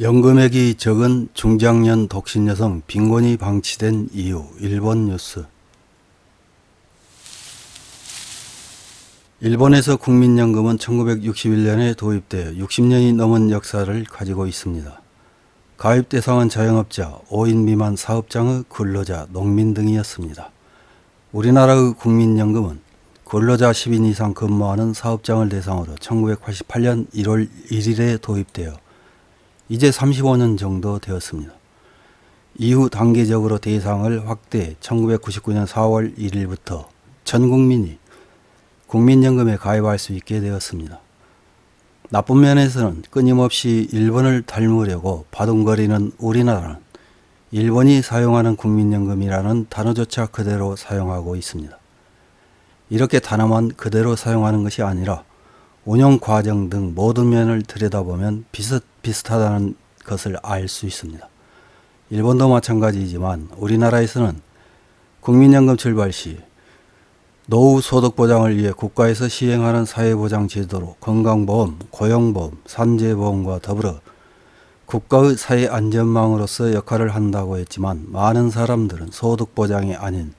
연금액이 적은 중장년 독신 여성 빈곤이 방치된 이유 일본 뉴스 일본에서 국민연금은 1961년에 도입되어 60년이 넘은 역사를 가지고 있습니다. 가입 대상은 자영업자, 5인 미만 사업장의 근로자, 농민 등이었습니다. 우리나라의 국민연금은 근로자 10인 이상 근무하는 사업장을 대상으로 1988년 1월 1일에 도입되어 이제 35년 정도 되었습니다. 이후 단계적으로 대상을 확대해 1999년 4월 1일부터 전 국민이 국민연금에 가입할 수 있게 되었습니다. 나쁜 면에서는 끊임없이 일본을 닮으려고 바둥거리는 우리나라는 일본이 사용하는 국민연금이라는 단어조차 그대로 사용하고 있습니다. 이렇게 단어만 그대로 사용하는 것이 아니라 운영 과정 등 모든 면을 들여다보면 비슷, 비슷하다는 것을 알 수 있습니다. 일본도 마찬가지이지만 우리나라에서는 국민연금 출발 시 노후 소득 보장을 위해 국가에서 시행하는 사회보장 제도로 건강보험, 고용보험, 산재보험과 더불어 국가의 사회 안전망으로서 역할을 한다고 했지만 많은 사람들은 소득 보장이 아닌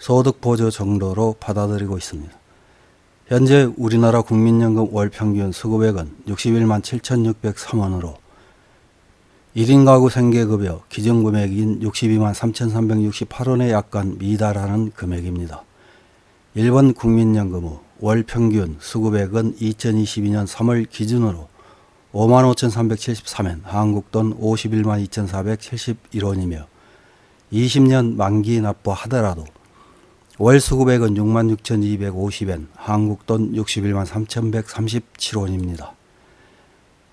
소득 보조 정도로 받아들이고 있습니다. 현재 우리나라 국민연금 월 평균 수급액은 61만 7,603원으로 1인 가구 생계급여 기준 금액인 62만 3,368원에 약간 미달하는 금액입니다. 일본 국민연금 월 평균 수급액은 2022년 3월 기준으로 5만 5,373엔, 한국 돈 51만 2,471원이며 20년 만기 납부하더라도 월 수급액은 6만 6,250엔, 한국 돈 61만 3,137원입니다.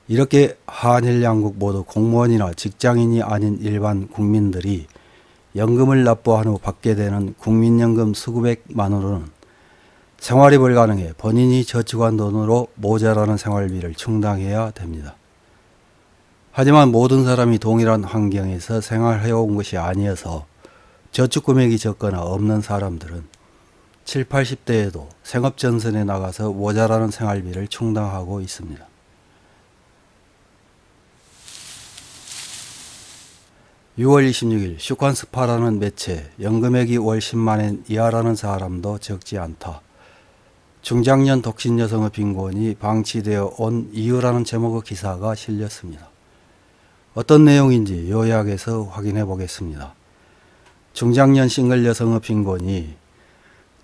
이렇게 한일 양국 모두 공무원이나 직장인이 아닌 일반 국민들이 연금을 납부한 후 받게 되는 국민연금 수급액만으로는 생활이 불가능해 본인이 저축한 돈으로 모자라는 생활비를 충당해야 됩니다. 하지만 모든 사람이 동일한 환경에서 생활해온 것이 아니어서 저축 금액이 적거나 없는 사람들은 7, 80대에도 생업 전선에 나가서 모자라는 생활비를 충당하고 있습니다. (6월 26일) 슈칸스파라는 매체 연금액이 월 10만엔 이하라는 사람도 적지 않다. 중장년 독신 여성의 빈곤이 방치되어 온 이유라는 제목의 기사가 실렸습니다. 어떤 내용인지 요약해서 확인해 보겠습니다. 중장년 싱글 여성의 빈곤이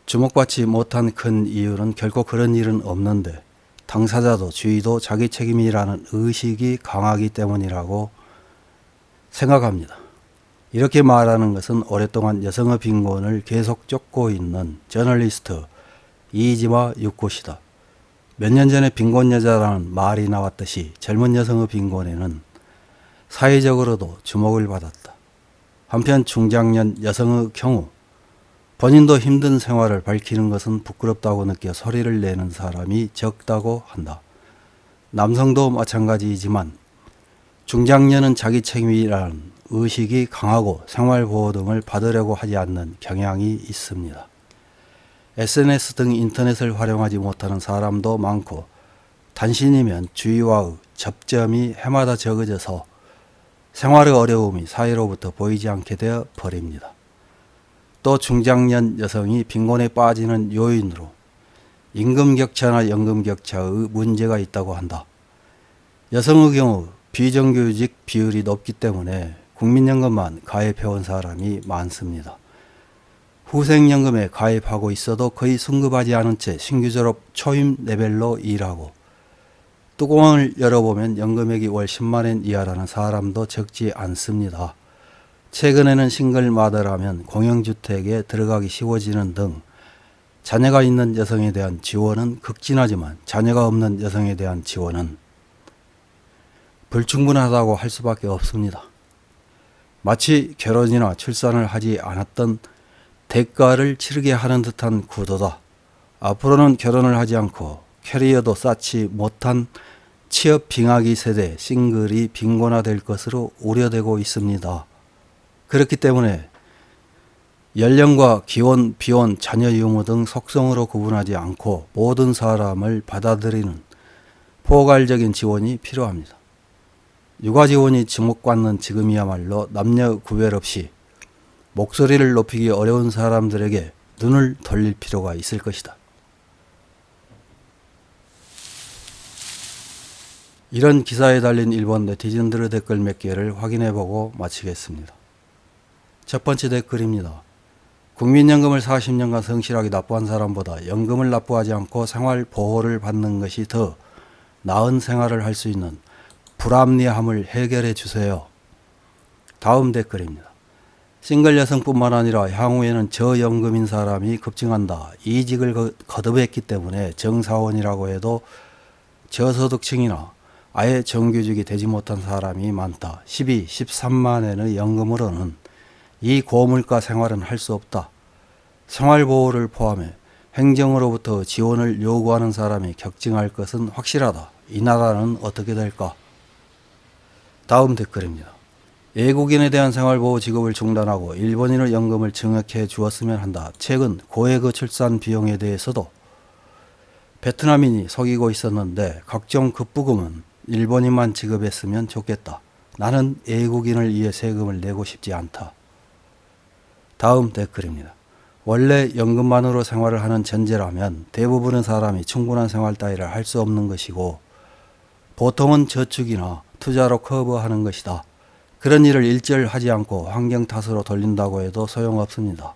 주목받지 못한 큰 이유는 결코 그런 일은 없는데 당사자도 주의도 자기 책임이라는 의식이 강하기 때문이라고 생각합니다. 이렇게 말하는 것은 오랫동안 여성의 빈곤을 계속 쫓고 있는 저널리스트 이지마 유코시다. 몇 년 전에 빈곤 여자라는 말이 나왔듯이 젊은 여성의 빈곤에는 사회적으로도 주목을 받았다. 한편 중장년 여성의 경우 본인도 힘든 생활을 밝히는 것은 부끄럽다고 느껴 소리를 내는 사람이 적다고 한다. 남성도 마찬가지이지만 중장년은 자기 책임이라는 의식이 강하고 생활보호 등을 받으려고 하지 않는 경향이 있습니다. SNS 등 인터넷을 활용하지 못하는 사람도 많고 단신이면 주위와의 접점이 해마다 적어져서 생활의 어려움이 사회로부터 보이지 않게 되어 버립니다. 또 중장년 여성이 빈곤에 빠지는 요인으로 임금 격차나 연금 격차의 문제가 있다고 한다. 여성의 경우 비정규직 비율이 높기 때문에 국민연금만 가입해온 사람이 많습니다. 후생연금에 가입하고 있어도 거의 승급하지 않은 채 신규 졸업 초임 레벨로 일하고 뚜껑을 열어보면 연금액이 월 10만엔 이하라는 사람도 적지 않습니다. 최근에는 싱글 마더라면 공영주택에 들어가기 쉬워지는 등 자녀가 있는 여성에 대한 지원은 극진하지만 자녀가 없는 여성에 대한 지원은 불충분하다고 할 수밖에 없습니다. 마치 결혼이나 출산을 하지 않았던 대가를 치르게 하는 듯한 구도다. 앞으로는 결혼을 하지 않고 캐리어도 쌓지 못한 취업 빙하기 세대 싱글이 빈곤화될 것으로 우려되고 있습니다. 그렇기 때문에 연령과 기혼, 비혼, 자녀 유무 등 속성으로 구분하지 않고 모든 사람을 받아들이는 포괄적인 지원이 필요합니다. 육아 지원이 주목받는 지금이야말로 남녀 구별 없이 목소리를 높이기 어려운 사람들에게 눈을 돌릴 필요가 있을 것이다. 이런 기사에 달린 일본 네티즌들의 댓글 몇 개를 확인해 보고 마치겠습니다. 첫 번째 댓글입니다. 국민연금을 40년간 성실하게 납부한 사람보다 연금을 납부하지 않고 생활 보호를 받는 것이 더 나은 생활을 할 수 있는 불합리함을 해결해 주세요. 다음 댓글입니다. 싱글 여성뿐만 아니라 향후에는 저연금인 사람이 급증한다. 이직을 거- 거듭했기 때문에 정사원이라고 해도 저소득층이나 아예 정규직이 되지 못한 사람이 많다. 12, 13만엔의 연금으로는 이 고물가 생활은 할 수 없다. 생활보호를 포함해 행정으로부터 지원을 요구하는 사람이 격증할 것은 확실하다. 이 나라는 어떻게 될까? 다음 댓글입니다. 외국인에 대한 생활보호 지급을 중단하고 일본인의 연금을 증액해 주었으면 한다. 최근 고액의 출산 비용에 대해서도 베트남인이 속이고 있었는데 각종 급부금은 일본인만 지급했으면 좋겠다. 나는 외국인을 위해 세금을 내고 싶지 않다. 다음 댓글입니다. 원래 연금만으로 생활을 하는 전제라면 대부분의 사람이 충분한 생활 따위를 할 수 없는 것이고 보통은 저축이나 투자로 커버하는 것이다. 그런 일을 일절 하지 않고 환경 탓으로 돌린다고 해도 소용없습니다.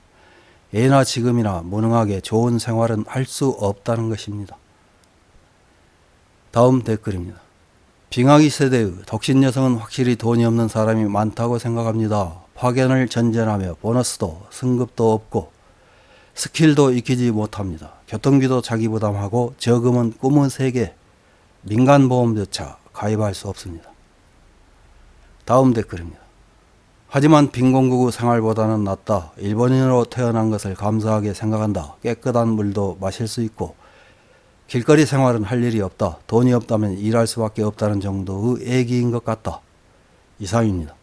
예나 지금이나 무능하게 좋은 생활은 할 수 없다는 것입니다. 다음 댓글입니다. 빙하기 세대의 독신 여성은 확실히 돈이 없는 사람이 많다고 생각합니다. 파견을 전전하며 보너스도 승급도 없고 스킬도 익히지 못합니다. 교통비도 자기 부담하고 저금은 꿈은 세계 민간보험조차 가입할 수 없습니다. 다음 댓글입니다. 하지만 빈곤국의 생활보다는 낫다. 일본인으로 태어난 것을 감사하게 생각한다. 깨끗한 물도 마실 수 있고 길거리 생활은 할 일이 없다. 돈이 없다면 일할 수밖에 없다는 정도의 얘기인 것 같다. 이상입니다.